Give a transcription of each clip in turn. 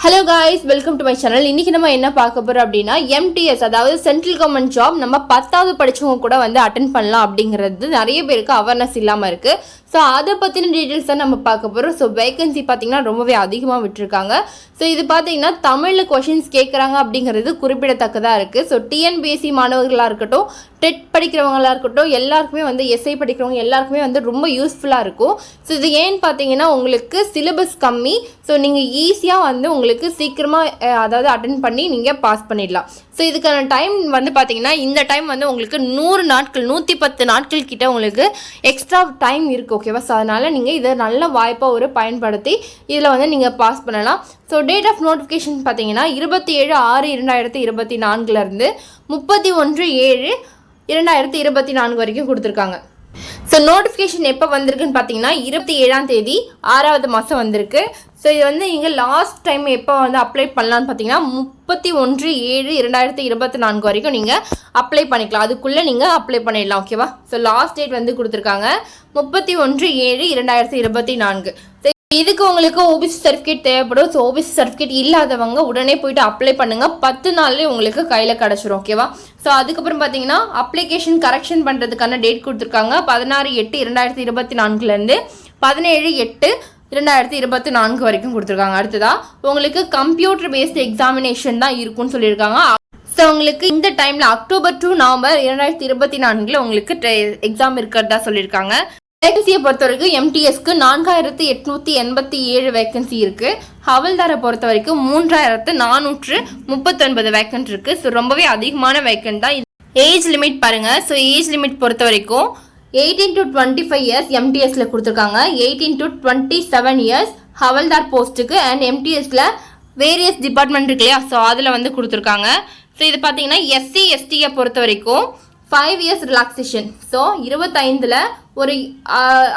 Hello guys welcome to my channel இன்னைக்கு நம்ம என்ன பார்க்க போகிறோம் அப்படின்னா எம்டிஎஸ் அதாவது சென்ட்ரல் கவர்மெண்ட் ஜாப் நம்ம பத்தாவது படிச்சவங்க கூட வந்து அட்டன் பண்ணலாம் அப்படிங்கிறது நிறைய பேருக்கு அவேர்னஸ் இல்லாமல் இருக்கு. ஸோ அதை பற்றின டீட்டெயில்ஸ் தான் நம்ம பார்க்க போகிறோம் ஸோ வேகன்சி பார்த்தீங்கன்னா ரொம்பவே அதிகமாக விட்டுருக்காங்க. ஸோ இது பார்த்தீங்கன்னா தமிழில் கொஷின்ஸ் கேட்குறாங்க அப்படிங்கிறது குறிப்பிடத்தக்கதாக இருக்குது ஸோ டிஎன்பிஎஸ்சி மாணவர்களாக இருக்கட்டும் டெட் படிக்கிறவங்களாக இருக்கட்டும் எல்லாருக்குமே வந்து எஸ்ஐ படிக்கிறவங்க எல்லாருக்குமே வந்து ரொம்ப யூஸ்ஃபுல்லாக இருக்கும். ஸோ இது ஏன்னு பார்த்தீங்கன்னா உங்களுக்கு சிலபஸ் கம்மி. ஸோ நீங்கள் ஈஸியாக வந்து உங்களுக்கு சீக்கிரமாக அதாவது அட்டன் பண்ணி நீங்கள் பாஸ் பண்ணிடலாம். ஸோ இதுக்கான டைம் வந்து பார்த்தீங்கன்னா இந்த டைம் வந்து உங்களுக்கு நூறு நாட்கள் நூற்றி பத்து நாட்கள் கிட்ட உங்களுக்கு எக்ஸ்ட்ரா டைம் இருக்கும். ஓகேவா ஸோ அதனால் நீங்கள் இதை நல்ல வாய்ப்பாக ஒரு பயன்படுத்தி இதில் வந்து நீங்கள் பாஸ் பண்ணலாம். ஸோ டேட் ஆஃப் நோட்டிஃபிகேஷன் பார்த்தீங்கன்னா இருபத்தி ஏழு ஆறு இரண்டாயிரத்தி இருபத்தி நான்குலேருந்து முப்பத்தி ஒன்று ஏழு இரண்டாயிரத்தி இருபத்தி நான்கு வரைக்கும் கொடுத்துருக்காங்க. ஸோ நோட்டிஃபிகேஷன் எப்போ வந்திருக்குன்னு பார்த்தீங்கன்னா இருபத்தி ஏழாம் தேதி ஆறாவது மாதம் வந்திருக்கு. ஸோ இது வந்து நீங்கள் லாஸ்ட் டைம் எப்போ வந்து அப்ளை பண்ணலான்னு பார்த்தீங்கன்னா முப்பத்தி ஒன்று ஏழு இரண்டாயிரத்தி இருபத்தி நான்கு வரைக்கும் நீங்கள் அப்ளை பண்ணிக்கலாம். அதுக்குள்ளே நீங்கள் அப்ளை பண்ணிடலாம் ஓகேவா ஸோ லாஸ்ட் டேட் வந்து கொடுத்துருக்காங்க முப்பத்தி ஒன்று ஏழு இரண்டாயிரத்தி இருபத்தி நான்கு. ஸோ இதுக்கு உங்களுக்கு ஓபிசி சர்டிஃபிகேட் தேவைப்படும். ஸோ ஓபிசி சர்டிஃபிகேட் இல்லாதவங்க உடனே போயிட்டு அப்ளை பண்ணுங்க. பத்து நாள்லேயே உங்களுக்கு கையில் கிடச்சிரும் ஓகேவா ஸோ அதுக்கப்புறம் பார்த்தீங்கன்னா அப்ளிகேஷன் கரெக்ஷன் பண்ணுறதுக்கான டேட் கொடுத்துருக்காங்க. பதினாறு எட்டு இரண்டாயிரத்தி இருபத்தி நான்குலேருந்து பதினேழு எட்டு இரண்டாயிரத்தி இருபத்தி நான்கு வரைக்கும் கொடுத்துருக்காங்க. அடுத்ததா உங்களுக்கு கம்ப்யூட்டர் பேஸ்டு எக்ஸாமினேஷன் தான் இருக்கும்னு சொல்லியிருக்காங்க. ஸோ உங்களுக்கு இந்த டைமில் அக்டோபர் டு நவம்பர் இரண்டாயிரத்தி இருபத்தி நான்கில் உங்களுக்கு எக்ஸாம் இருக்கிறதா சொல்லியிருக்காங்க. வேகன்சியை பொறுத்த வரைக்கும் எம்டிஎஸ்க்கு நான்காயிரத்து எட்நூற்றி எண்பத்தி ஏழு வேகன்சி இருக்குது ஹவல்தாரை பொறுத்த வரைக்கும் மூன்றாயிரத்து நானூற்று முப்பத்தொன்பது வேக்கன்ட் இருக்குது ஸோ ரொம்பவே அதிகமான வேக்கன்ட் தான் ஏஜ் லிமிட் பாருங்கள் ஸோ ஏஜ் லிமிட் பொறுத்த வரைக்கும் eighteen to twenty five years எம்டிஎஸில் கொடுத்துருக்காங்க. Eighteen to twenty seven years havaldar போஸ்ட்டுக்கு அண்ட் எம்டிஎஸில் வேரியஸ் டிபார்ட்மெண்ட் இருக்கு இல்லையா? ஸோ அதில் வந்து கொடுத்துருக்காங்க. ஸோ இது பார்த்தீங்கன்னா எஸ்சி எஸ்டியை பொறுத்த வரைக்கும் ஃபைவ் இயர்ஸ் ரிலாக்ஸேஷன் ஸோ இருபத்தைந்தில் ஒரு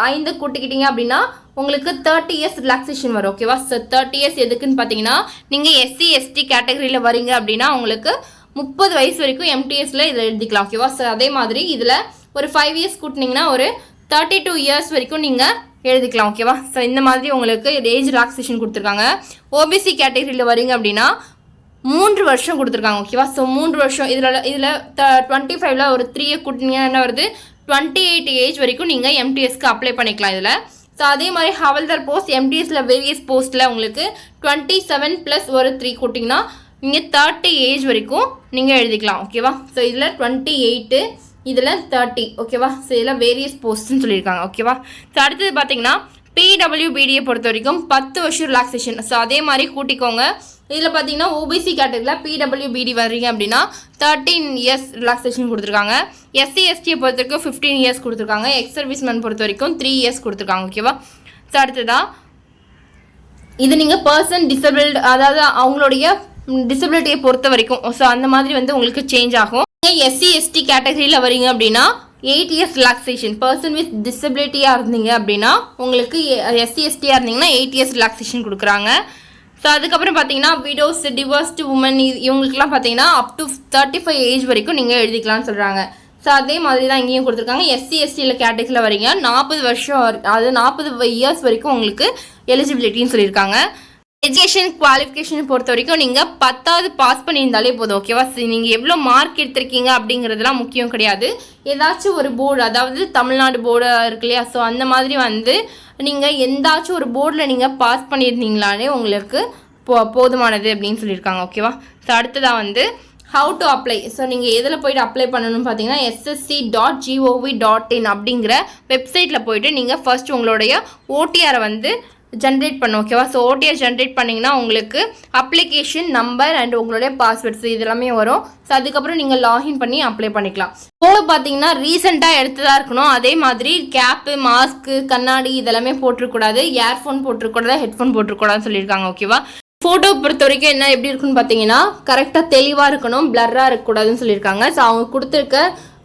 ஐந்து கூட்டிக்கிட்டீங்க அப்படின்னா உங்களுக்கு தேர்ட்டி இயர்ஸ் ரிலாக்ஸேஷன் வரும் ஓகேவா ஸோ தேர்ட்டி இயர்ஸ் எதுக்குன்னு பார்த்தீங்கன்னா நீங்கள் எஸ்சி எஸ்டி கேட்டகரியில் வரீங்க அப்படின்னா உங்களுக்கு முப்பது வயசு வரைக்கும் எம்டிஎஸில் இதில் எழுதிக்கலாம் ஓகேவா ஸோ அதே மாதிரி இதில் ஒரு ஃபைவ் இயர்ஸ் கூட்டினீங்கன்னா ஒரு தேர்ட்டி டூ இயர்ஸ் வரைக்கும் நீங்கள் எழுதிக்கலாம் ஓகேவா ஸோ இந்த மாதிரி உங்களுக்கு ஏஜ் ரிலாக்ஸேஷன் கொடுத்துருக்காங்க. ஓபிசி கேட்டகரியில் வரீங்க அப்படின்னா மூன்று வருஷம் கொடுத்துருக்காங்க ஓகேவா ஸோ மூன்று வருஷம். இதில் இதில் டுவெண்ட்டி ஃபைவ்ல ஒரு த்ரீ இயர் கூட்டினீங்கன்னா என்ன வருது? டுவெண்ட்டி எயிட் ஏஜ் வரைக்கும் நீங்கள் எம்டிஎஸ்க்கு அப்ளை பண்ணிக்கலாம் இதில். ஸோ அதே மாதிரி ஹவல்தார் போஸ்ட் எம்டிஎஸில் வேரியஸ் போஸ்ட்டில் உங்களுக்கு டுவெண்ட்டி செவன் ப்ளஸ் ஒரு த்ரீ கூட்டிங்கன்னா நீங்கள் தேர்ட்டி ஏஜ் வரைக்கும் நீங்கள் எழுதிக்கலாம் ஓகேவா ஸோ இதில் டுவெண்ட்டி எயிட்டு இதில் தேர்ட்டி ஓகேவா ஸோ இதில் வேரியஸ் போஸ்ட்னு சொல்லியிருக்காங்க ஓகேவா ஸோ அடுத்தது பார்த்தீங்கன்னா பிடபிள்யூபிடியை பொறுத்த வரைக்கும் பத்து வருஷம் ரிலாக்ஸேஷன் ஸோ அதே மாதிரி கூட்டிக்கோங்க. இதில் பார்த்தீங்கன்னா ஓபிசி கேட்டகரியில் பிடபிள்யூபிடி வர்றீங்க அப்படின்னா தேர்ட்டீன் இயர்ஸ் ரிலாக்ஸேஷன் கொடுத்துருக்காங்க. எஸ்சி எஸ்டியை பொறுத்த வரைக்கும் ஃபிஃப்டீன் இயர்ஸ் கொடுத்துருக்காங்க. எக்ஸ் சர்வீஸ்மேன் பொறுத்த வரைக்கும் த்ரீ இயர்ஸ் கொடுத்துருக்காங்க ஓகேவா ஸோ அடுத்ததாக இது நீங்கள் பர்சன் டிசபிள்டு அதாவது அவங்களுடைய டிசபிலிட்டியை பொறுத்த வரைக்கும். ஸோ அந்த மாதிரி வந்து உங்களுக்கு சேஞ்ச் ஆகும். எஸ்சி எஸ்டி கேட்டகரியில் வரீங்க அப்படின்னா eight years relaxation person with டிசபிலிட்டியாக இருந்தீங்க அப்படின்னா உங்களுக்கு எஸ்சி எஸ்டியாக இருந்தீங்கன்னா எயிட் இயர்ஸ் ரிலாக்ஸேஷன் கொடுக்குறாங்க. ஸோ அதுக்கப்புறம் பார்த்தீங்கன்னா விடோஸ் டிவோர்ஸ்டு உமன் இவங்களுக்குலாம் பார்த்தீங்கன்னா up to thirty five age வரைக்கும் நீங்கள் எழுதிக்கலாம்னு சொல்கிறாங்க ஸோ அதே மாதிரி தான் இங்கேயும் கொடுத்துருக்காங்க. எஸ்சி எஸ்டியில் கேட்டகரியில் வரீங்க. நாற்பது வருஷம் அதாவது நாற்பது இயர்ஸ் வரைக்கும் உங்களுக்கு எலிஜிபிலிட்டின்னு சொல்லியிருக்காங்க. எஜுகேஷன் குவாலிஃபிகேஷன் பொறுத்த வரைக்கும் நீங்கள் பத்தாவது பாஸ் பண்ணியிருந்தாலே போதும் ஓகேவா நீங்கள் எவ்வளோ மார்க் எடுத்திருக்கீங்க அப்படிங்கிறதுலாம் முக்கியம் கிடையாது. ஏதாச்சும் ஒரு போர்டு அதாவது தமிழ்நாடு போர்டாக இருக்கு இல்லையா? ஸோ அந்த மாதிரி வந்து நீங்கள் எந்தாச்சும் ஒரு போர்டில் நீங்கள் பாஸ் பண்ணியிருந்தீங்களாலே உங்களுக்கு போ போதுமானது அப்படின்னு சொல்லியிருக்காங்க ஓகேவா ஸோ அடுத்ததாக வந்து ஹவு டு அப்ளை ஸோ நீங்கள் எதில் போயிட்டு அப்ளை பண்ணணும்னு பார்த்தீங்கன்னா SSC dot gov dot in அப்படிங்கிற வெப்சைட்டில் போயிட்டு நீங்கள் ஃபர்ஸ்ட் உங்களுடைய ஓடிஆரை வந்து ஜென்ரேட் பண்ணும் ஓகேவா ஸோ ஓடிஎஸ் ஜென்ரேட் பண்ணிங்கன்னா உங்களுக்கு அப்ளிகேஷன் நம்பர் அண்ட் உங்களுடைய பாஸ்வேர்ட்ஸ் இதெல்லாமே வரும். ஸோ அதுக்கப்புறம் நீங்கள் லாகின் பண்ணி அப்ளை பண்ணிக்கலாம். ஃபோட்டோ பார்த்தீங்கன்னா ரீசெண்டாக எடுத்ததாக இருக்கணும். அதே மாதிரி கேப்பு மாஸ்க்கு கண்ணாடி இதெல்லாமே போட்டிருக்கூடாது இயர்ஃபோன் போட்டிருக்கூடாது ஹெட்ஃபோன் போட்டிருக்கூடாதுன்னு சொல்லியிருக்காங்க ஓகேவா ஃபோட்டோ பொறுத்த வரைக்கும் என்ன எப்படி இருக்குன்னு பார்த்தீங்கன்னா கரெக்டாக தெளிவாக இருக்கணும் பிளர்ராக இருக்கக்கூடாதுன்னு சொல்லியிருக்காங்க. ஸோ அவங்க கொடுத்துருக்க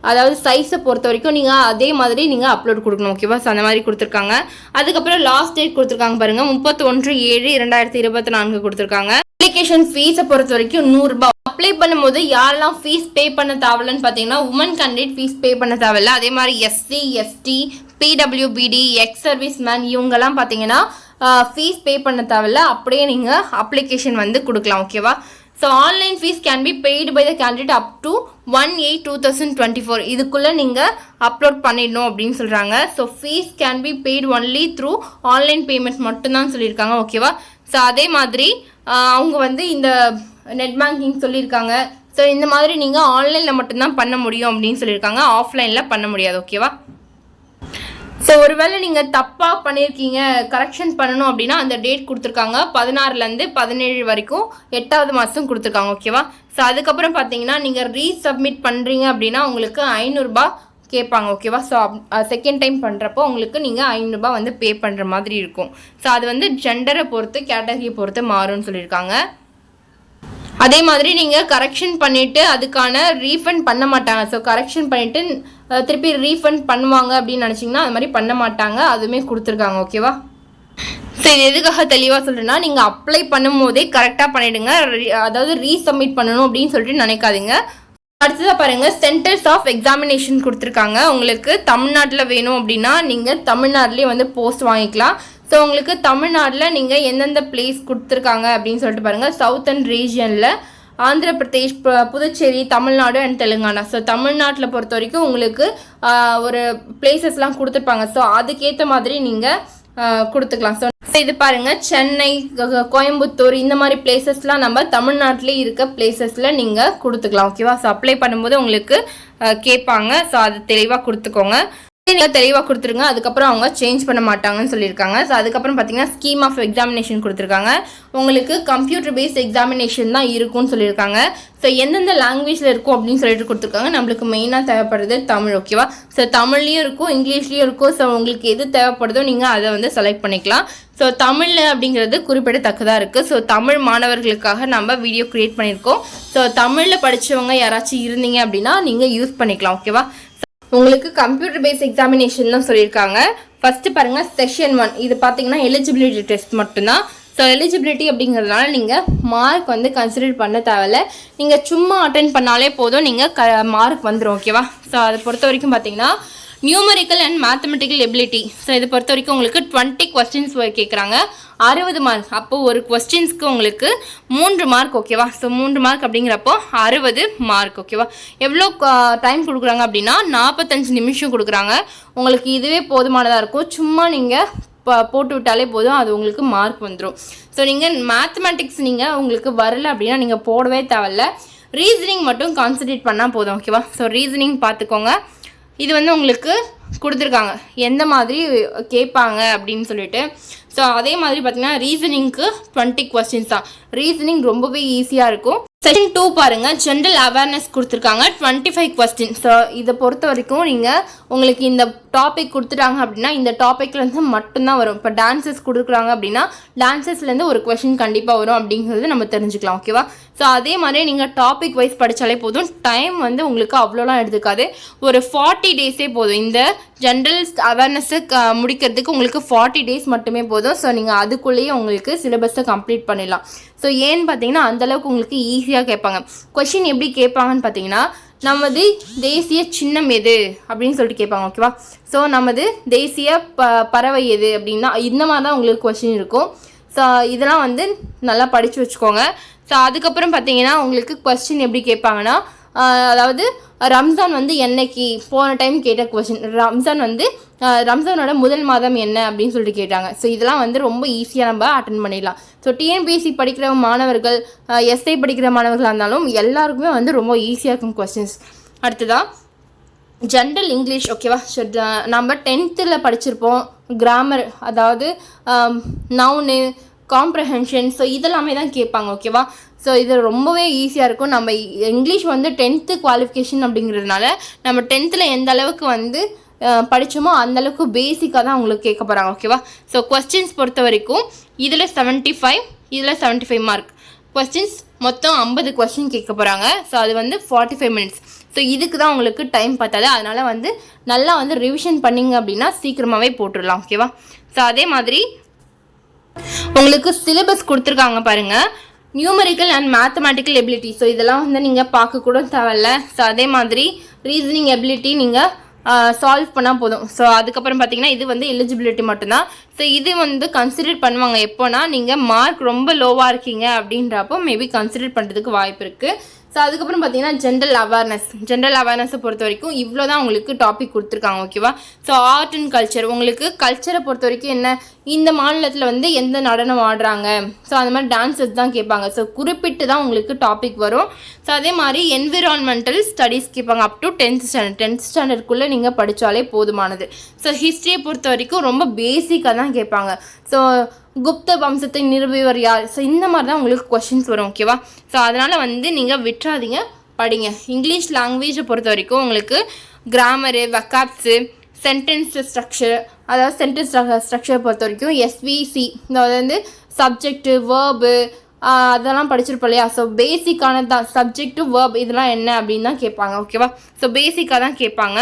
அதாவது சைஸை பொறுத்த வரைக்கும் நீங்கள் அதே மாதிரி நீங்கள் அப்லோட் கொடுக்கணும் ஓகேவா ஸோ அந்த மாதிரி கொடுத்துருக்காங்க. அதுக்கப்புறம் லாஸ்ட் டேட் கொடுத்துருக்காங்க பாருங்கள் முப்பத்தொன்று ஏழு இரண்டாயிரத்தி இருபத்தி நான்கு கொடுத்துருக்காங்க. அப்ளிகேஷன் ஃபீஸை பொறுத்த வரைக்கும் நூறுரூபா அப்ளை பண்ணும்போது யாரெல்லாம் ஃபீஸ் பே பண்ண தேவையில்லன்னு பார்த்தீங்கன்னா உமன் கேண்டிடேட் ஃபீஸ் பே பண்ண தேவையில்ல. அதே மாதிரி SC ST PWBD ex service man இவங்கெல்லாம் பார்த்தீங்கன்னா ஃபீஸ் பே பண்ண தேவையில்ல. அப்படியே நீங்கள் அப்ளிகேஷன் வந்து கொடுக்கலாம் ஓகேவா so online fees can be paid by the candidate up to one eight two thousand twenty four இதுக்குள்ளே நீங்கள் அப்லோட் பண்ணிடணும் அப்படின்னு சொல்கிறாங்க so fees can be paid only through online payment மட்டும்தான் சொல்லியிருக்காங்க. ஓகேவா ஸோ அதே மாதிரி அவங்க வந்து இந்த நெட் பேங்கிங் சொல்லியிருக்காங்க. ஸோ இந்த மாதிரி நீங்கள் ஆன்லைனில் மட்டும்தான் பண்ண முடியும் அப்படின்னு சொல்லியிருக்காங்க. ஆஃப்லைனில் பண்ண முடியாது. ஓகேவா ஸோ ஒருவேளை நீங்கள் தப்பாக பண்ணியிருக்கீங்க கரெக்ஷன் பண்ணணும் அப்படின்னா அந்த டேட் கொடுத்துருக்காங்க. பதினாறுலேருந்து பதினேழு வரைக்கும் எட்டாவது மாதம் கொடுத்துருக்காங்க ஓகேவா ஸோ அதுக்கப்புறம் பார்த்தீங்கன்னா நீங்கள் ரீசப்மிட் பண்ணுறீங்க அப்படின்னா உங்களுக்கு ஐநூறுரூபா கேட்பாங்க ஓகேவா ஸோ செகண்ட் டைம் பண்ணுறப்போ உங்களுக்கு நீங்கள் ஐநூறுரூபா வந்து பே பண்ணுற மாதிரி இருக்கும். ஸோ அது வந்து ஜெண்டரை பொறுத்து கேட்டகரியை பொறுத்து மாறும்னு சொல்லியிருக்காங்க. அதே மாதிரி நீங்கள் கரெக்ஷன் பண்ணிவிட்டு அதுக்கான ரீஃபண்ட் பண்ண மாட்டாங்க. ஸோ கரெக்ஷன் பண்ணிவிட்டு திருப்பி ரீஃபண்ட் பண்ணுவாங்க அப்படின்னு நினச்சிங்கன்னா அது மாதிரி பண்ண மாட்டாங்க. அதுவுமே கொடுத்துருக்காங்க. ஓகேவா ஸோ இது எதுக்காக தெளிவாக சொல்கிறேன்னா நீங்கள் அப்ளை பண்ணும்போதே கரெக்டாக பண்ணிவிடுங்க அதாவது ரீசப்மிட் பண்ணணும் அப்படின்னு சொல்லிட்டு நினைக்காதீங்க. அடுத்ததாக பாருங்கள் சென்டர்ஸ் ஆஃப் எக்ஸாமினேஷன் கொடுத்துருக்காங்க. உங்களுக்கு தமிழ்நாட்டில் வேணும் அப்படின்னா நீங்கள் தமிழ்நாட்டிலே வந்து போஸ்ட் வாங்கிக்கலாம். ஸோ உங்களுக்கு தமிழ்நாட்டில் நீங்கள் எந்தெந்த பிளேஸ் கொடுத்துருக்காங்க அப்படின்னு சொல்லிட்டு பாருங்கள் சவுத்தர்ன் ரீஜியனில் ஆந்திர பிரதேஷ் பு- புதுச்சேரி தமிழ்நாடு அண்ட் தெலுங்கானா. ஸோ தமிழ்நாட்டில் பொறுத்த வரைக்கும் உங்களுக்கு ஒரு பிளேசஸ்லாம் கொடுத்துருப்பாங்க. ஸோ அதுக்கேற்ற மாதிரி நீங்கள் கொடுத்துக்கலாம். ஸோ இது பாருங்கள் சென்னை கோயம்புத்தூர் இந்த மாதிரி பிளேசஸ்லாம் நம்ம தமிழ்நாட்டிலே இருக்க பிளேசஸில் நீங்கள் கொடுத்துக்கலாம். ஓகேவா ஸோ அப்ளை பண்ணும்போது உங்களுக்கு கேட்பாங்க. ஸோ அது தெளிவாக கொடுத்துக்கோங்க. நீங்கள் தெளிவாக கொடுத்துருங்க. அதுக்கப்புறம் அவங்க சேஞ்ச் பண்ண மாட்டாங்கன்னு சொல்லியிருக்காங்க. ஸோ அதுக்கப்புறம் பார்த்தீங்கன்னா ஸ்கீம் ஆஃப் எக்ஸாமினேஷன் கொடுத்துருக்காங்க. உங்களுக்கு கம்ப்யூட்டர் பேஸ்ட் எக்ஸாமினேஷன் தான் இருக்கும்னு சொல்லியிருக்காங்க. ஸோ எந்தெந்த லாங்குவேஜில் இருக்கும் அப்படின்னு சொல்லிட்டு கொடுத்துருக்காங்க. நம்மளுக்கு மெயினாக தேவைப்படுறது தமிழ் ஓகேவா ஸோ தமிழ்லேயும் இருக்கும் இங்கிலீஷ்லேயும் இருக்கும். ஸோ உங்களுக்கு எது தேவைப்படுதோ நீங்கள் அதை வந்து செலக்ட் பண்ணிக்கலாம். ஸோ தமிழ் அப்படிங்கிறது குறிப்பிடத்தக்கதாக இருக்குது ஸோ தமிழ் மாணவர்களுக்காக நம்ம வீடியோ க்ரியேட் பண்ணியிருக்கோம். ஸோ தமிழில் படித்தவங்க யாராச்சும் இருந்தீங்க அப்படின்னா நீங்கள் யூஸ் பண்ணிக்கலாம் ஓகேவா உங்களுக்கு கம்ப்யூட்டர் பேஸ் எக்ஸாமினேஷன் தான் சொல்லியிருக்காங்க. ஃபஸ்ட்டு பாருங்கள் செஷன் ஒன் இது பார்த்தீங்கன்னா எலிஜிபிலிட்டி டெஸ்ட் மட்டும்தான். ஸோ எலிஜிபிலிட்டி அப்படிங்கிறதுனால நீங்கள் மார்க் வந்து கன்சிடர் பண்ண தேவையில்ல. நீங்கள் சும்மா அட்டன் பண்ணாலே போதும். நீங்கள் க மார்க் வந்துடும் ஓகேவா ஸோ அதை பொறுத்த வரைக்கும் பார்த்தீங்கன்னா numerical and mathematical ability so இதை பொறுத்த வரைக்கும் உங்களுக்கு டுவெண்ட்டி கொஸ்டின்ஸ் கேட்குறாங்க அறுபது மார்க் அப்போது ஒரு கொஸ்டின்ஸ்க்கு உங்களுக்கு மூன்று மார்க் ஓகேவா ஸோ மூன்று மார்க் அப்படிங்கிறப்போ அறுபது மார்க் ஓகேவா எவ்வளோ டைம் கொடுக்குறாங்க அப்படின்னா நாற்பத்தஞ்சு நிமிஷம் கொடுக்குறாங்க. உங்களுக்கு இதுவே போதுமானதாக இருக்கும். சும்மா நீங்கள் போட்டு விட்டாலே போதும். அது உங்களுக்கு மார்க் வந்துடும் ஸோ நீங்கள் மேத்தமெட்டிக்ஸ் நீங்கள் உங்களுக்கு வரல அப்படின்னா நீங்கள் போடவே தேவையில்ல. ரீசனிங் மட்டும் கான்சன்ட்ரேட் பண்ணால் போதும் ஓகேவா ஸோ ரீசனிங் பார்த்துக்கோங்க இது வந்து உங்களுக்கு கொடுத்துருக்காங்க. எந்த மாதிரி கேட்பாங்க அப்படின்னு சொல்லிட்டு. ஸோ அதே மாதிரி பார்த்தீங்கன்னா ரீசனிங்க்கு டுவெண்ட்டி கொஸ்டின்ஸ் தான். ரீசனிங் ரொம்பவே ஈஸியாக இருக்கும். செஷன் டூ பாருங்கள் ஜென்ரல் அவேர்னஸ் கொடுத்துருக்காங்க. டுவெண்ட்டி ஃபைவ் கொஸ்டின் ஸோ இதை பொறுத்த வரைக்கும் நீங்கள் உங்களுக்கு இந்த டாபிக் கொடுத்துட்டாங்க அப்படின்னா இந்த டாப்பிக்லேருந்து மட்டும்தான் வரும். இப்போ டான்சஸ் கொடுக்குறாங்க அப்படின்னா டான்சஸ்லேருந்து ஒரு கொஷின் கண்டிப்பாக வரும் அப்படிங்கிறது நம்ம தெரிஞ்சுக்கலாம் ஓகேவா ஸோ அதே மாதிரி நீங்கள் டாபிக் வைஸ் படித்தாலே போதும். டைம் வந்து உங்களுக்கு அவ்வளோலாம் எடுத்துக்காது. ஒரு ஃபார்ட்டி டேஸே போதும். இந்த ஜென்ரல் அவேர்னஸை முடிக்கிறதுக்கு உங்களுக்கு ஃபார்ட்டி டேஸ் மட்டுமே போதும். ஸோ நீங்கள் அதுக்குள்ளேயே உங்களுக்கு சிலபஸை கம்ப்ளீட் பண்ணிடலாம். ஸோ ஏன்னு பார்த்தீங்கன்னா அந்தளவுக்கு உங்களுக்கு ஈஸி ஈஸியாக கேட்பாங்க. கொஷின் எப்படி கேட்பாங்கன்னு பார்த்தீங்கன்னா நமது தேசிய சின்னம் எது? அப்படின்னு சொல்லிட்டு கேட்பாங்க ஓகேவா ஸோ நமது தேசிய ப பறவை எது அப்படின்னா இந்த மாதிரி தான் உங்களுக்கு கொஷின் இருக்கும். ஸோ இதெல்லாம் வந்து நல்லா படித்து வச்சுக்கோங்க. ஸோ அதுக்கப்புறம் பார்த்தீங்கன்னா உங்களுக்கு கொஸ்டின் எப்படி கேட்பாங்கன்னா அதாவது ரம்ஜான் வந்து என்னைக்கு போன டைம் கேட்ட கொஷின் ரம்ஜான் வந்து ரம்ஜானோட முதல் மாதம் என்ன அப்படின்னு சொல்லிட்டு கேட்டாங்க. ஸோ இதெல்லாம் வந்து ரொம்ப ஈஸியாக நம்ம அட்டன் பண்ணிடலாம். ஸோ டிஎன்பிஎஸ்சி படிக்கிற மாணவர்கள் எஸ்ஐ படிக்கிற மாணவர்களாக இருந்தாலும் எல்லாருக்குமே வந்து ரொம்ப ஈஸியாக இருக்கும் கொஸ்டின்ஸ் அடுத்ததாக ஜென்ரல் இங்கிலீஷ் ஓகேவா ஸோ நம்ம டென்த்தில் படிச்சிருப்போம். கிராமர் அதாவது நவுனு காம்ப்ரஹென்ஷன் ஸோ இதெல்லாமே தான் கேட்பாங்க ஓகேவா ஸோ இது ரொம்பவே ஈஸியாக இருக்கும். நம்ம இங்கிலீஷ் வந்து டென்த்து குவாலிஃபிகேஷன் அப்படிங்கிறதுனால நம்ம டென்த்தில் எந்த அளவுக்கு வந்து படித்தோமோ படிச்சோமோ அந்த அளவுக்கு பேசிக்காக தான் உங்களுக்கு கேட்க போகிறாங்க ஓகேவா ஸோ கொஸ்டின்ஸ் பொறுத்த வரைக்கும் இதில் 75 ஃபைவ் இதில் 75 ஃபைவ் மார்க் கொஸ்டின்ஸ் மொத்தம் ஐம்பது கொஸ்டின் கேட்க போகிறாங்க ஸோ அது வந்து ஃபார்ட்டி ஃபைவ் மினிட்ஸ் ஸோ இதுக்கு தான் உங்களுக்கு டைம் பார்த்தாது அதனால் வந்து நல்லா வந்து ரிவிஷன் பண்ணிங்க அப்படின்னா சீக்கிரமாகவே போட்டுடலாம் ஓகேவா ஸோ அதே மாதிரி உங்களுக்கு சிலபஸ் கொடுத்துருக்காங்க பாருங்கள் numerical and mathematical ability so இதெல்லாம் வந்து நீங்கள் பார்க்க கூட தேவையில்ல. ஸோ அதே மாதிரி ரீசனிங் எபிலிட்டி நீங்கள் சால்வ் பண்ணால் போதும். ஸோ அதுக்கப்புறம் பார்த்தீங்கன்னா இது வந்து எலிஜிபிலிட்டி மட்டும்தான். ஸோ இது வந்து கன்சிடர் பண்ணுவாங்க. எப்போனா நீங்கள் மார்க் ரொம்ப லோவாக இருக்கீங்க அப்படின்றப்போ மேபி கன்சிடர் பண்ணுறதுக்கு வாய்ப்பு இருக்குது ஸோ அதுக்கப்புறம் பார்த்தீங்கன்னா ஜென்ரல் அவேர்னஸ் ஜென்ரல் அவேர்னஸை பொறுத்த வரைக்கும் இவ்வளோ தான் உங்களுக்கு டாபிக் கொடுத்துருக்காங்க ஓகேவா ஸோ ஆர்ட் அண்ட் கல்ச்சர் உங்களுக்கு கல்ச்சரை பொறுத்த வரைக்கும் என்ன இந்த மாநிலத்தில் வந்து எந்த நடனம் ஆடுறாங்க? ஸோ அந்த மாதிரி டான்ஸஸ் தான் கேட்பாங்க. ஸோ குறிப்பிட்டு தான் உங்களுக்கு டாபிக் வரும். ஸோ அதே மாதிரி என்விரான்மெண்டல் ஸ்டடீஸ் கேட்பாங்க. Up to tenth standard tenth ஸ்டாண்டர்ட்குள்ளே நீங்கள் படித்தாலே போதுமானது. ஸோ ஹிஸ்ட்ரியை பொறுத்த வரைக்கும் ரொம்ப பேசிக்காக தான் கேட்பாங்க. ஸோ குப்த வம்சத்தை நிறுவியவர் யார்? ஸோ இந்த மாதிரி தான் உங்களுக்கு கொஷின்ஸ் வரும் ஓகேவா ஸோ அதனால் வந்து நீங்கள் விட்டுறாதீங்க. படிங்க. இங்கிலீஷ் லாங்குவேஜை பொறுத்த வரைக்கும் உங்களுக்கு கிராமரு வக்காப்ஸு சென்டென்ஸ் ஸ்ட்ரக்சர் அதாவது சென்டென்ஸ் ஸ்ட்ரக்சரை பொறுத்த வரைக்கும் எஸ்விசி அதாவது வந்து சப்ஜெக்ட்டு வேர்பு அதெல்லாம் படிச்சிருப்போம் இல்லையா? ஸோ பேசிக்கானது தான் சப்ஜெக்ட்டு வேர்ப் இதெல்லாம் என்ன அப்படின்னு தான் கேட்பாங்க ஓகேவா ஸோ பேசிக்காக தான் கேட்பாங்க.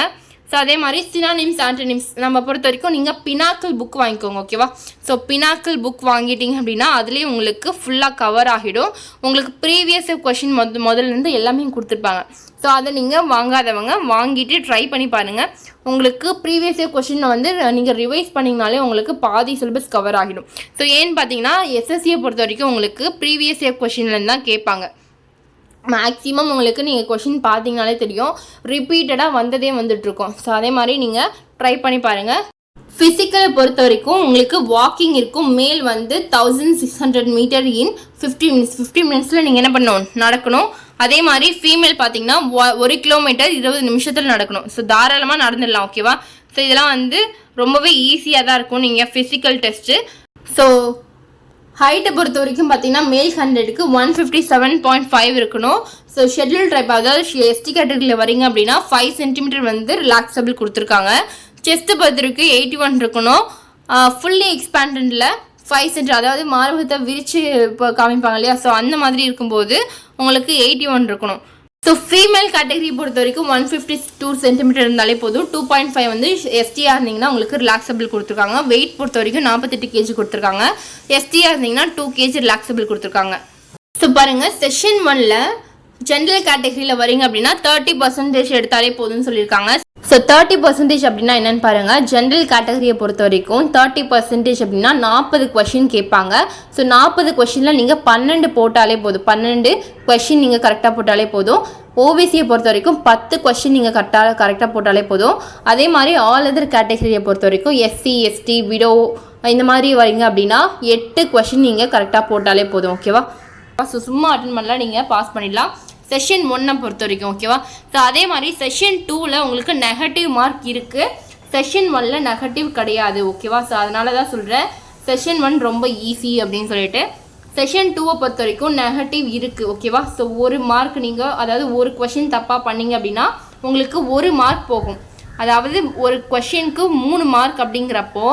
ஸோ அதே மாதிரி சினானிம்ஸ் ஆண்டனிம்ஸ் நம்ம பொறுத்த வரைக்கும் நீங்கள் பினாக்கிள் புக் வாங்கிக்கோங்க ஓகேவா ஸோ பினாக்கிள் புக் வாங்கிட்டீங்க அப்படின்னா அதுலேயே உங்களுக்கு ஃபுல்லாக கவர் ஆகிடும். உங்களுக்கு ப்ரீவியஸ் கொஷின் மொத முதல்லேருந்து எல்லாமே கொடுத்துருப்பாங்க. ஸோ அதை நீங்கள் வாங்காதவங்க வாங்கிட்டு ட்ரை பண்ணி பாருங்கள் உங்களுக்கு ப்ரீவியஸ் இயர் கொஷினை வந்து நீங்கள் ரிவைஸ் பண்ணிங்கனாலே உங்களுக்கு பாதி சிலபஸ் கவர் ஆகிடும். ஸோ ஏன்னு பார்த்தீங்கன்னா எஸ்எஸ்சியை பொறுத்த வரைக்கும் உங்களுக்கு ப்ரீவியஸ் இயர் கொஷின்லேருந்து தான் கேட்பாங்க. மேக்ஸிமம் உங்களுக்கு நீங்கள் கொஷின் பார்த்தீங்கனாலே தெரியும். ரிப்பீட்டடாக வந்ததே வந்துட்ருக்கோம் ஸோ அதே மாதிரி நீங்கள் ட்ரை பண்ணி பாருங்கள் ஃபிசிக்கலை பொறுத்த வரைக்கும் உங்களுக்கு வாக்கிங் இருக்கும். மேல் வந்து thousand six hundred metre in fifty minutes fifty மினிட்ஸில் நீங்கள் என்ன பண்ணணும்? நடக்கணும். அதே மாதிரி ஃபீமேல் பார்த்தீங்கன்னா ஒரு கிலோமீட்டர் இருபது நிமிஷத்தில் நடக்கணும். ஸோ தாராளமாக நடந்துடலாம் ஓகேவா ஸோ இதெல்லாம் வந்து ரொம்பவே ஈஸியாக தான் இருக்கும். நீங்கள் ஃபிசிக்கல் டெஸ்ட்டு ஸோ ஹைட்டை பொறுத்த வரைக்கும் பார்த்தீங்கன்னா மேல் ஹண்ட்ரடுக்கு one fifty seven point five இருக்கணும். ஸோ ஷெட்யூல் ட்ரைப் அதாவது எஸ்டி கேட்டகரியில் வரீங்க அப்படின்னா ஃபைவ் சென்டிமீட்டர் வந்து ரிலாக்ஸபிள் கொடுத்துருக்காங்க. செஸ்ட்டு பொறுத்த வரைக்கும் எயிட்டி ஒன் இருக்கணும் ஃபுல்லி எக்ஸ்பேண்டடில் ஃபைவ் சென்டர் அதாவது மார்பகத்தை விரித்து இப்போ காமிப்பாங்க இல்லையா? ஸோ அந்த மாதிரி இருக்கும்போது உங்களுக்கு எயிட்டி ஒன் இருக்கணும். ஸோ ஃபீமேல் கேட்டகரி பொறுத்த வரைக்கும் ஒன் ஃபிஃப்டி டூ சென்டிமீட்டர் இருந்தாலே போதும். டூ பாயிண்ட் ஃபைவ் வந்து எஸ்டியாக இருந்தீங்கன்னா உங்களுக்கு ரிலாக்ஸபிள் கொடுத்துருக்காங்க. வெயிட் பொறுத்த வரைக்கும் நாற்பத்தெட்டு கேஜி கொடுத்துருக்காங்க. எஸ்டியாக இருந்தீங்கன்னா டூ கேஜி ரிலாக்ஸபிள் கொடுத்துருக்காங்க. ஸோ பாருங்கள் செஷன் ஒனில் ஜென்ரல் கேட்டகரியில் வரீங்க அப்படின்னா தேர்ட்டி பர்சன்டேஜ் எடுத்தாலே போதும்னு சொல்லியிருக்காங்க. ஸோ தேர்ட்டி பர்சன்டேஜ் அப்படின்னா என்னென்னு பாருங்கள் ஜென்ரல் கேட்டகரியை பொறுத்த வரைக்கும் தேர்ட்டி பர்சன்டேஜ் அப்படின்னா நாற்பது கொஷின் கேட்பாங்க. ஸோ நாற்பது கொஷினில் நீங்கள் பன்னெண்டு போட்டாலே போதும். பன்னெண்டு கொஷின் நீங்கள் கரெக்டாக போட்டாலே போதும். ஓபிசியை பொறுத்த வரைக்கும் பத்து கொஷின் நீங்கள் கரெக்டாக கரெக்டாக போட்டாலே போதும். அதே மாதிரி ஆல் அதர் கேட்டகரியை பொறுத்த வரைக்கும் எஸ்சி எஸ்டி விடோ இந்த மாதிரி வரீங்க அப்படின்னா எட்டு கொஷின் நீங்கள் கரெக்டாக போட்டாலே போதும். ஓகேவா ஸோ சும்மா அட்டன் பண்ணலாம் நீங்கள் பாஸ் பண்ணிடலாம். செஷன் ஒன்னை பொறுத்த வரைக்கும் ஓகேவா ஸோ அதே மாதிரி செஷன் டூவில் உங்களுக்கு நெகட்டிவ் மார்க் இருக்குது செஷன் ஒனில் நெகட்டிவ் கிடையாது ஓகேவா ஸோ அதனால தான் சொல்கிறேன் செஷன் ஒன் ரொம்ப ஈஸி அப்படின்னு சொல்லிட்டு. செஷன் டூவை பொறுத்த வரைக்கும் நெகட்டிவ் இருக்குது ஓகேவா ஸோ ஒரு மார்க் நீங்கள் அதாவது ஒரு கொஷின் தப்பாக பண்ணீங்க அப்படின்னா உங்களுக்கு ஒரு மார்க் போகும். அதாவது ஒரு கொஷினுக்கு மூணு மார்க் அப்படிங்கிறப்போ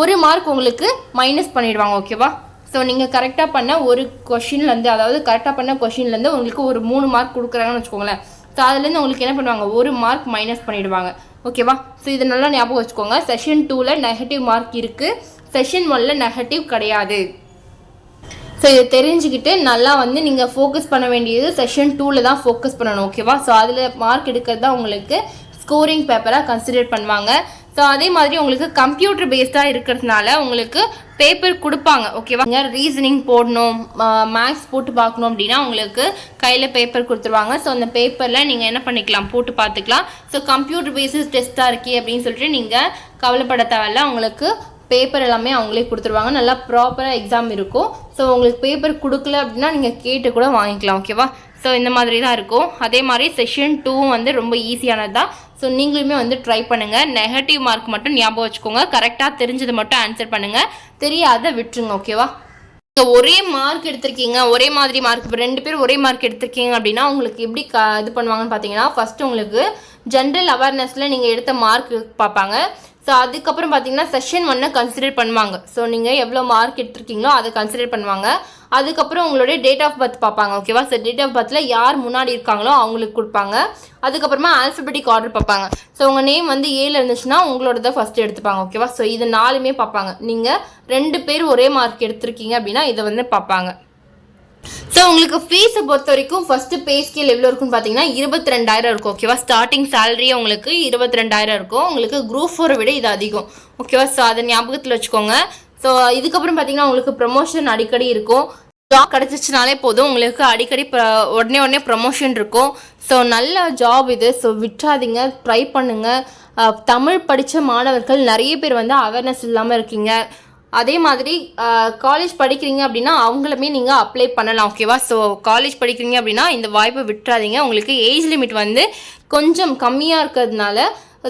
ஒரு மார்க் உங்களுக்கு மைனஸ் பண்ணிடுவாங்க ஓகேவா ஸோ நீங்கள் கரெக்டாக பண்ண ஒரு கொஷின்லேருந்து அதாவது கரெக்டாக பண்ண கொஷின்லேருந்து உங்களுக்கு ஒரு மூணு மார்க் கொடுக்குறாங்கன்னு வச்சுக்கோங்களேன். ஸோ அதுலேருந்து உங்களுக்கு என்ன பண்ணுவாங்க? ஒரு மார்க் மைனஸ் பண்ணிவிடுவாங்க ஓகேவா ஸோ இதை நல்லா ஞாபகம் வச்சுக்கோங்க. செஷன் டூவில் நெகட்டிவ் மார்க் இருக்குது செஷன் ஒனில் நெகட்டிவ் கிடையாது. ஸோ இதை தெரிஞ்சுக்கிட்டு நல்லா வந்து நீங்கள் ஃபோக்கஸ் பண்ண வேண்டியது செஷன் டூவில் தான் ஃபோக்கஸ் பண்ணணும். ஓகேவா ஸோ அதில் மார்க் எடுக்கிறது தான் உங்களுக்கு ஸ்கோரிங் பேப்பராக கன்சிடர் பண்ணுவாங்க. ஸோ அதே மாதிரி உங்களுக்கு கம்ப்யூட்டர் பேஸ்டாக இருக்கிறதுனால உங்களுக்கு பேப்பர் கொடுப்பாங்க ஓகேவா ரீசனிங் போடணும் மேக்ஸ் போட்டு பார்க்கணும் அப்படின்னா உங்களுக்கு கையில் பேப்பர் கொடுத்துருவாங்க. ஸோ அந்த பேப்பரில் நீங்கள் என்ன பண்ணிக்கலாம் போட்டு பார்த்துக்கலாம். ஸோ கம்ப்யூட்டர் பேஸஸ் டெஸ்ட்டாக இருக்கே அப்படின்னு சொல்லிட்டு நீங்கள் கவலைப்பட தேவையில்ல. உங்களுக்கு பேப்பர் எல்லாமே அவங்களே கொடுத்துருவாங்க. நல்லா ப்ராப்பராக எக்ஸாம் இருக்கும். ஸோ உங்களுக்கு பேப்பர் கொடுக்கல அப்படின்னா நீங்கள் கேட்டு கூட வாங்கிக்கலாம் ஓகேவா ஸோ இந்த மாதிரி தான் இருக்கும். அதே மாதிரி செஷன் டூவும் வந்து ரொம்ப ஈஸியானது தான் ஸோ நீங்களுமே வந்து ட்ரை பண்ணுங்கள் நெகட்டிவ் மார்க் மட்டும் ஞாபகம் வச்சுக்கோங்க. கரெக்டாக தெரிஞ்சதை மட்டும் ஆன்சர் பண்ணுங்கள் தெரியாத விட்டுருங்க ஓகேவா நீங்கள் ஒரே மார்க் எடுத்திருக்கீங்க. ஒரே மாதிரி மார்க் இப்போ ரெண்டு பேரும் ஒரே மார்க் எடுத்திருக்கீங்க அப்படின்னா உங்களுக்கு எப்படி க இது பண்ணுவாங்கன்னு பார்த்தீங்கன்னா ஃபஸ்ட்டு உங்களுக்கு ஜென்ரல் அவேர்னஸில் நீங்கள் எடுத்த மார்க் பார்ப்பாங்க ஸோ அதுக்கப்புறம் பார்த்தீங்கன்னா செஷன் ஒன்னை கன்சிடர் பண்ணுவாங்க. ஸோ நீங்கள் எவ்வளோ மார்க் எடுத்துருக்கீங்களோ அதை கன்சிடர் பண்ணுவாங்க. அதுக்கப்புறம் உங்களுடைய டேட் ஆஃப் பர்த் பார்ப்பாங்க ஓகேவா ஸோ டேட் ஆஃப் பர்த்தில் யார் முன்னாடி இருக்காங்களோ அவங்களுக்கு கொடுப்பாங்க. அதுக்கப்புறமா ஆல்ஃபபெட்டிக் ஆர்டர் பார்ப்பாங்க. ஸோ உங்கள் நேம் வந்து ஏல இருந்துச்சுன்னா உங்களோட தான் ஃபஸ்ட்டு எடுத்துப்பாங்க ஓகேவா ஸோ இது நாலுமே பார்ப்பாங்க. நீங்கள் ரெண்டு பேர் ஒரே மார்க் எடுத்திருக்கீங்க அப்படின்னா இதை வந்து பார்ப்பாங்க. ஸோ உங்களுக்கு ஃபீஸை பொறுத்த வரைக்கும் ஃபஸ்ட்டு பே ஸ்கேல் எவ்வளோ இருக்குன்னு பார்த்தீங்கன்னா இருபத்தி ரெண்டாயிரம் இருக்கும் ஓகேவா ஸ்டார்டிங் சேலரியே உங்களுக்கு இருபத்தி ரெண்டாயிரம் இருக்கும். உங்களுக்கு குரூப் ஃபோரை விட இது அதிகம் ஓகேவா ஸோ அதை ஞாபகத்தில் வச்சுக்கோங்க. ஸோ இதுக்கப்புறம் பார்த்தீங்கன்னா உங்களுக்கு ப்ரமோஷன் அடிக்கடி இருக்கும். ஜாப் கிடச்சிச்சினாலே போதும். உங்களுக்கு அடிக்கடி உடனே உடனே ப்ரமோஷன் இருக்கும். ஸோ நல்ல ஜாப் இது. ஸோ விட்டுறாதீங்க. ட்ரை பண்ணுங்கள் தமிழ் படித்த மாணவர்கள் நிறைய பேர் வந்து அவேர்னஸ் இல்லாமல் இருக்கீங்க. அதே மாதிரி காலேஜ் படிக்கிறீங்க அப்படின்னா அவங்களுமே நீங்கள் அப்ளை பண்ணலாம் ஓகேவா ஸோ காலேஜ் படிக்கிறீங்க அப்படின்னா இந்த வாய்ப்பை விட்டுறாதீங்க. உங்களுக்கு ஏஜ் லிமிட் வந்து கொஞ்சம் கம்மியாக இருக்கிறதுனால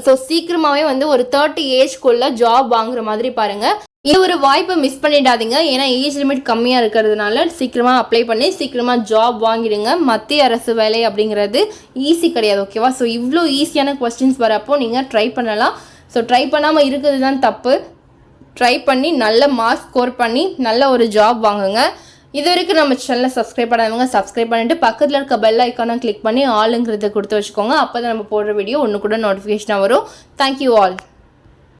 ஸோ சீக்கிரமாகவே வந்து ஒரு தேர்ட்டி ஏஜ்க்குள்ளே ஜாப் வாங்குற மாதிரி பாருங்கள் இது ஒரு வாய்ப்பை மிஸ் பண்ணிடாதீங்க. ஏன்னா ஏஜ் லிமிட் கம்மியாக இருக்கிறதுனால சீக்கிரமாக அப்ளை பண்ணி சீக்கிரமாக ஜாப் வாங்கிடுங்க. மத்திய அரசு வேலை அப்படிங்கிறது ஈஸி கிடையாது ஓகேவா ஸோ இவ்வளோ ஈஸியான கொஸ்டின்ஸ் வரப்போ நீங்கள் ட்ரை பண்ணலாம். ஸோ ட்ரை பண்ணாமல் இருக்கிறது தான் தப்பு. ட்ரை பண்ணி நல்ல மார்க் ஸ்கோர் பண்ணி நல்ல ஒரு ஜாப் வாங்குங்க. இது வரைக்கும் நம்ம சேனலை சப்ஸ்கிரைப் பண்ணாதவங்க சப்ஸ்கிரைப் பண்ணிட்டு பக்கத்தில் இருக்க பெல் ஐக்கானை கிளிக் பண்ணி ஆளுங்கிறத கொடுத்து வச்சுக்கோங்க. அப்போ தான் நம்ம போடுற வீடியோ ஒன்று கூட நோட்டிஃபிகேஷனாக வரும் தேங்க்யூ ஆல்